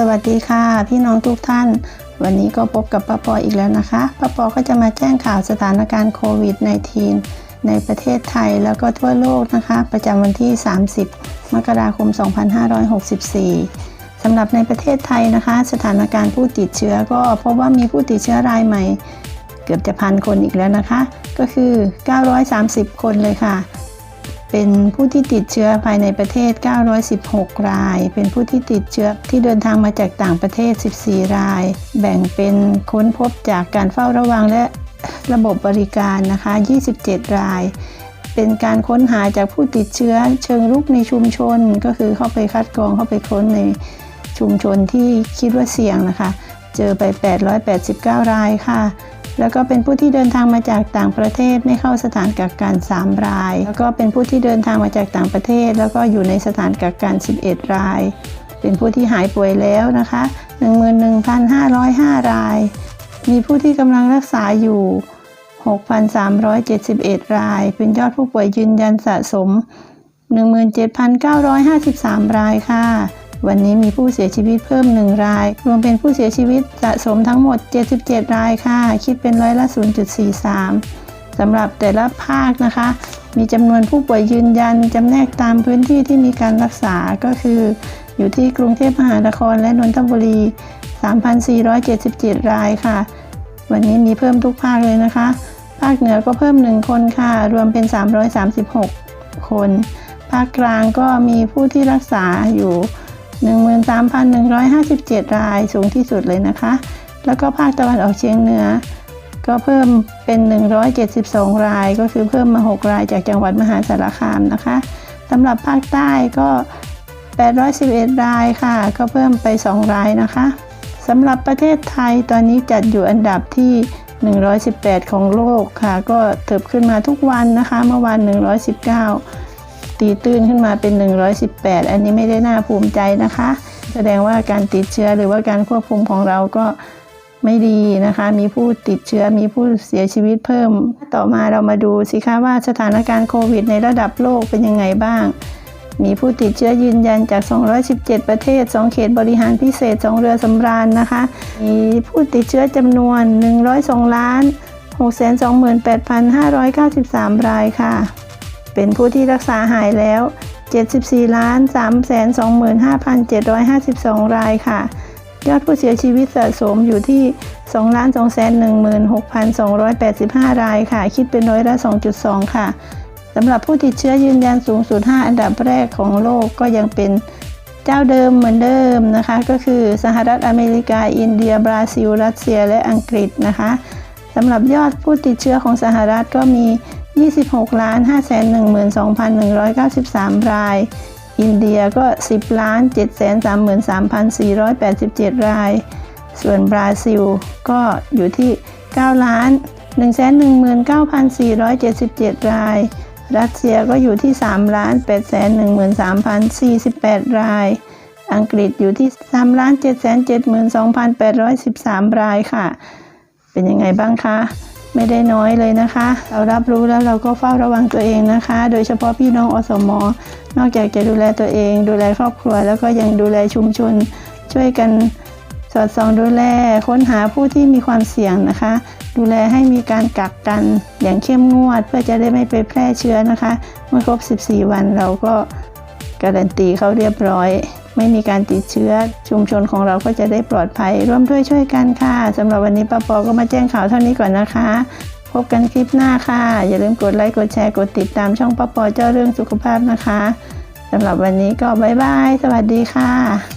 สวัสดีค่ะ พี่น้องทุกท่าน วันนี้ก็พบกับป้าปออีกแล้วนะคะป้าปอก็จะมาแจ้งข่าวสถานการณ์โควิด -19 ในประเทศไทยแล้วก็ทั่วโลกนะคะ ประจำวันที่ 30 มกราคม 2564สำหรับในประเทศไทยนะคะ สถานการณ์ผู้ติดเชื้อก็พบว่ามีผู้ติดเชื้อรายใหม่ เกือบจะพันคนอีกแล้วนะคะ ก็คือ 930 คนเลยค่ะ เป็นผู้ที่ติดเชื้อภายในประเทศ 916 ราย เป็นผู้ที่ติดเชื้อที่เดินทางมาจากต่างประเทศ 14 ราย แบ่งเป็นค้นพบจากการเฝ้าระวังและระบบบริการนะคะ 27 ราย เป็นการค้นหาจากผู้ติดเชื้อเชิงรุกในชุมชน ก็คือเข้าไปคัดกรองเข้าไปค้นในชุมชนที่คิดว่าเสี่ยงนะคะ เจอไป 889 รายค่ะ แล้วก็เป็นผู้ที่เดินทางมาจากต่างประเทศไม่เข้าสถานกักกัน3ราย แล้วก็เป็นผู้ที่เดินทางมาจากต่างประเทศ แล้วก็อยู่ในสถานกักกัน 11 ราย เป็นผู้ที่หายป่วยแล้วนะคะ 11,505 ราย มีผู้ที่กำลังรักษาอยู่ 6,371 ราย เป็นยอดผู้ป่วยยืนยันสะสม 17,953 รายค่ะ วันนี้มีผู้เสียชีวิตเพิ่ม 1 ราย รวมเป็นผู้เสียชีวิตสะสมทั้งหมด 77 รายค่ะ คิดเป็นร้อยละ 0.43 สำหรับแต่ละภาคนะคะ มีจำนวนผู้ป่วยยืนยันจำแนกตามพื้นที่ที่มีการรักษาก็คือ อยู่ที่กรุงเทพมหานครและนนทบุรี 3,477 รายค่ะ วันนี้มีเพิ่มทุกภาคเลยนะคะ ภาคเหนือก็เพิ่ม 1 คนค่ะ รวมเป็น 336 คน ภาคกลางก็มีผู้ที่รักษาอยู่ 13,157 รายสูงที่สุดเลยนะคะ แล้วก็ภาคตะวันออกเฉียงเหนือ ก็เพิ่มเป็น 172 ราย ก็คือเพิ่มมา 6 รายจากจังหวัดมหาสารคามนะคะสำหรับภาคใต้ก็ 811 รายค่ะ ก็เพิ่มไป 2 รายนะคะสำหรับประเทศไทยตอนนี้จัดอยู่อันดับที่ 118 ของโลกค่ะ ก็เติบขึ้นมาทุกวันนะคะ เมื่อวาน119 ตีตื้นขึ้นมาเป็น 118 อันนี้ไม่ได้น่าภูมิใจนะคะ แสดงว่าการติดเชื้อหรือว่าการควบคุมของเราก็ไม่ดีนะคะ มีผู้ติดเชื้อมีผู้เสียชีวิตเพิ่ม ต่อมาเรามาดูสิคะว่าสถานการณ์โควิด ในระดับโลกเป็นยังไงบ้าง มีผู้ติดเชื้อยืนยันจาก 217 ประเทศ 2 เขตบริหารพิเศษ 2 เรือสำราญนะคะ มีผู้ติดเชื้อจำนวน 102 ล้าน628,593 รายค่ะ เป็นผู้ที่รักษาหายแล้ว 74ล้าน325,752 รายค่ะ ยอดผู้เสียชีวิตสะสมอยู่ที่2ล้าน216,285 รายค่ะ คิดเป็นร้อยละ 2.2 ค่ะสำหรับผู้ติดเชื้อยืนยันสูงสุด 5 อันดับแรกของโลกก็ยังเป็นเจ้าเดิมเหมือนเดิมนะคะ ก็คือสหรัฐอเมริกา อินเดีย บราซิล รัสเซีย และอังกฤษนะคะสำหรับยอดผู้ติดเชื้อของสหรัฐก็มี 26ล้าน512,193 ราย อินเดียก็ 10ล้าน733,487 ราย ส่วนบราซิลก็อยู่ที่ 9 ล้าน119,477 ราย รัสเซียก็อยู่ที่ 3 ล้าน813,048 ราย อังกฤษอยู่ที่3ล้าน772,813 รายค่ะ เป็นยังไงบ้างคะ ไม่ได้น้อยเลยนะคะ เรารับรู้แล้วเราก็เฝ้าระวังตัวเองนะคะ โดยเฉพาะพี่น้องอสมอนอกจากจะดูแลตัวเอง ดูแลครอบครัว แล้วก็ยังดูแลชุมชน ช่วยกันสอดส่องดูแลค้นหาผู้ที่มีความเสี่ยงนะคะ ดูแลให้มีการกักกันอย่างเข้มงวด เพื่อจะได้ไม่ไปแพร่เชื้อนะคะ เมื่อครบ 14 วันเราก็การันตีเขาเรียบร้อย ไม่มีการติดเชื้อ ชุมชนของเราก็จะได้ปลอดภัย ร่วมด้วยช่วยกันค่ะสำหรับวันนี้ป้าปอก็มาแจ้งข่าวเท่านี้ก่อนนะคะ พบกันคลิปหน้าค่ะ อย่าลืมกดไลค์กดแชร์กดติดตามช่องป้าปอเจ้าเรื่องสุขภาพนะคะสำหรับวันนี้ก็บ๊ายบาย สวัสดีค่ะ